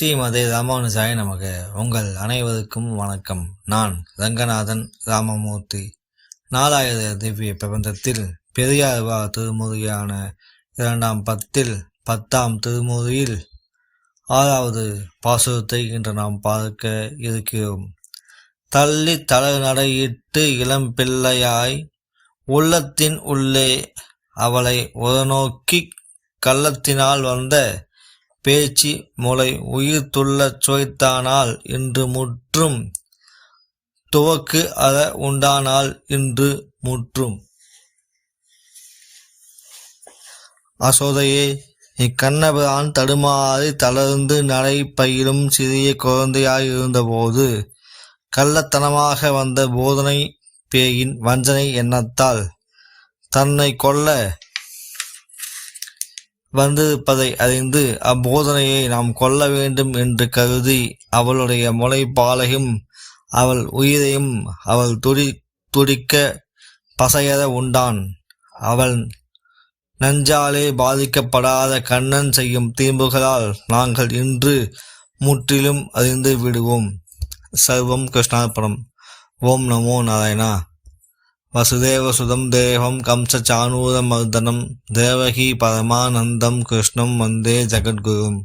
ஸ்ரீமதே ராமானுஜாய நமக. உங்கள் அனைவருக்கும் வணக்கம். நான் ரங்கநாதன் ராமமூர்த்தி. நாலாயிர திவ்ய பிரபந்தத்தில் பெரியார்வா திருமுறையான இரண்டாம் பத்தில் பத்தாம் திருமுறையில் ஆறாவது பாசுரத்தை இன்று நாம் பார்க்க இருக்கிறோம். தள்ளி தளநடையிட்டு இளம் பிள்ளையாய் உள்ளத்தின் உள்ளே அவளை உரநோக்கி கள்ளத்தினால் வந்த பேச்சு முளை உயிர் துள்ளச் சுவைத்தானால் இன்று முற்றும். துவக்கு அத உண்டானால் இன்று முற்றும். அசோதையே இக்கண்ணபிரான் தடுமாறி தளர்ந்து நடை பயிலும் சிறிய குழந்தையாயிருந்தபோது கள்ளத்தனமாக வந்த போதனை பேயின் வஞ்சனை எண்ணத்தால் தன்னை கொல்ல வந்திருப்பதை அறிந்து அப்போதனையை நாம் கொல்ல வேண்டும் என்று கருதி அவளுடைய முளைப்பாலையும் அவள் உயிரையும் அவள் துடி துடிக்க பசையற உண்டான். அவள் நஞ்சாலே பாதிக்கப்படாத கண்ணன் செய்யும் தீம்புகளால் நாங்கள் இன்று முற்றிலும் அறிந்து விடுவோம். சர்வம் கிருஷ்ணார்பணம். ஓம் நமோ நாராயணா. வசுதேவசுதம் தேவம் கம்சச்சானூரமர்தனம் தேவகி பரமானந்தம் கிருஷ்ணம் வந்தே ஜெகத்குரும்